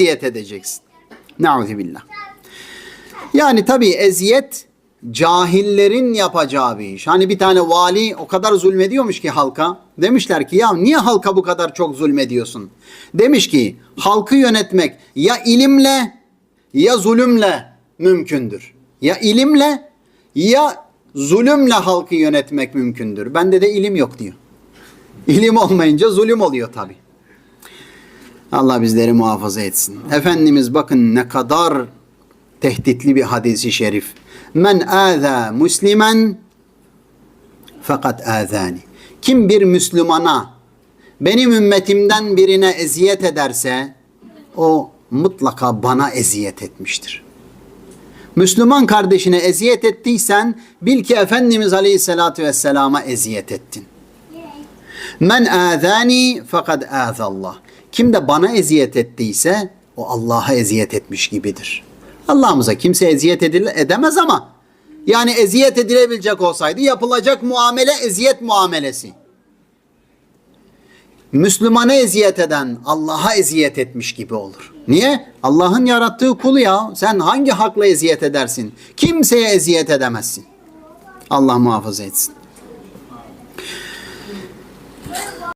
eziyet edeceksin. Nauzubillah. Yani tabii eziyet cahillerin yapacağı bir iş. Hani bir tane vali o kadar zulmediyormuş ki halka. Demişler ki ya niye halka bu kadar çok zulmediyorsun? Demiş ki halkı yönetmek ya ilimle ya zulümle mümkündür. Ya ilimle ya zulümle halkı yönetmek mümkündür. Bende de ilim yok diyor. İlim olmayınca zulüm oluyor tabi. Allah bizleri muhafaza etsin. Efendimiz bakın ne kadar tehditli bir hadisi şerif. Men âzâ muslimen fakat âzâni. Kim bir Müslümana benim ümmetimden birine eziyet ederse o mutlaka bana eziyet etmiştir. Müslüman kardeşine eziyet ettiysen bil ki Efendimiz Aleyhisselatü Vesselam'a eziyet ettin. Men âzâni fakat âzallah. Kim de bana eziyet ettiyse o Allah'a eziyet etmiş gibidir. Allah'ımıza kimse eziyet edil- edemez ama yani eziyet edilebilecek olsaydı yapılacak muamele eziyet muamelesi. Müslümana eziyet eden Allah'a eziyet etmiş gibi olur. Niye? Allah'ın yarattığı kulu ya. Sen hangi hakla eziyet edersin? Kimseye eziyet edemezsin. Allah muhafaza etsin.